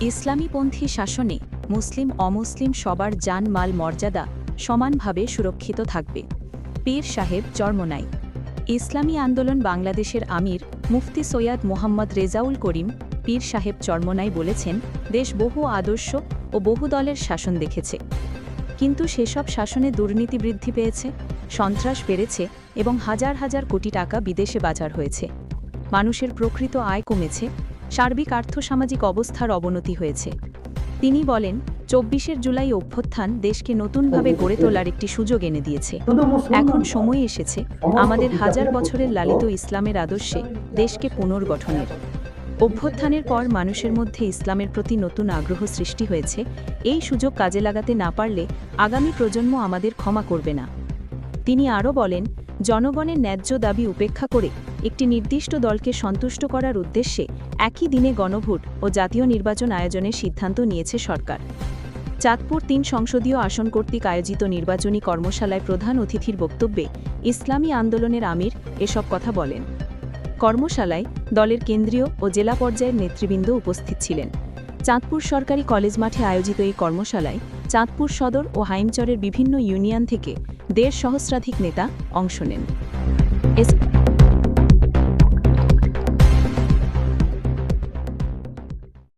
ইসলামীপন্থী শাসনে মুসলিম অমুসলিম সবার জান মাল মর্যাদা সমানভাবে সুরক্ষিত থাকবে। পীর সাহেব চরমনাই। ইসলামী আন্দোলন বাংলাদেশের আমির মুফতি সৈয়দ মোহাম্মদ রেজাউল করিম, পীর সাহেব চরমনাই বলেছেন, দেশ বহু আদর্শ ও বহু দলের শাসন দেখেছে। কিন্তু সেসব শাসনে দুর্নীতি বৃদ্ধি পেয়েছে, সন্ত্রাস বেড়েছে এবং হাজার হাজার কোটি টাকা বিদেশে বাজার হয়েছে। মানুষের প্রকৃত আয় কমেছে সার্বিক আর্থসামাজিক অবস্থার অবনতি হয়েছে। তিনি বলেন, চব্বিশের জুলাই অভ্যুত্থান দেশকে নতুনভাবে গড়ে তোলার একটি সুযোগ এনে দিয়েছে। এখন সময় এসেছে, আমাদের হাজার বছরের লালিত ইসলামের আদর্শে দেশকে পুনর্গঠনের। অভ্যুত্থানের পর মানুষের মধ্যে ইসলামের প্রতি নতুন আগ্রহ সৃষ্টি হয়েছে, এই সুযোগ কাজে লাগাতে না পারলে আগামী প্রজন্ম আমাদের ক্ষমা করবে না। তিনি আরও বলেন জনগণের ন্যায্য দাবি উপেক্ষা করে একটি নির্দিষ্ট দলকে সন্তুষ্ট করার উদ্দেশ্যে একই দিনে গণভোট ও জাতীয় নির্বাচন আয়োজনের সিদ্ধান্ত নিয়েছে সরকার। চাঁদপুর তিন সংসদীয় আসন কর্তৃক আয়োজিত নির্বাচনী কর্মশালায় প্রধান অতিথির বক্তব্যে ইসলামী আন্দোলনের আমির এসব কথা বলেন। কর্মশালায় দলের কেন্দ্রীয় ও জেলা পর্যায়ের নেতৃবৃন্দ উপস্থিত ছিলেন। চাঁদপুর সরকারি কলেজ মাঠে আয়োজিত এই কর্মশালায় চাঁদপুর সদর ও হাইমচরের বিভিন্ন ইউনিয়ন থেকে দেড় সহস্রাধিক নেতা অংশ নেন।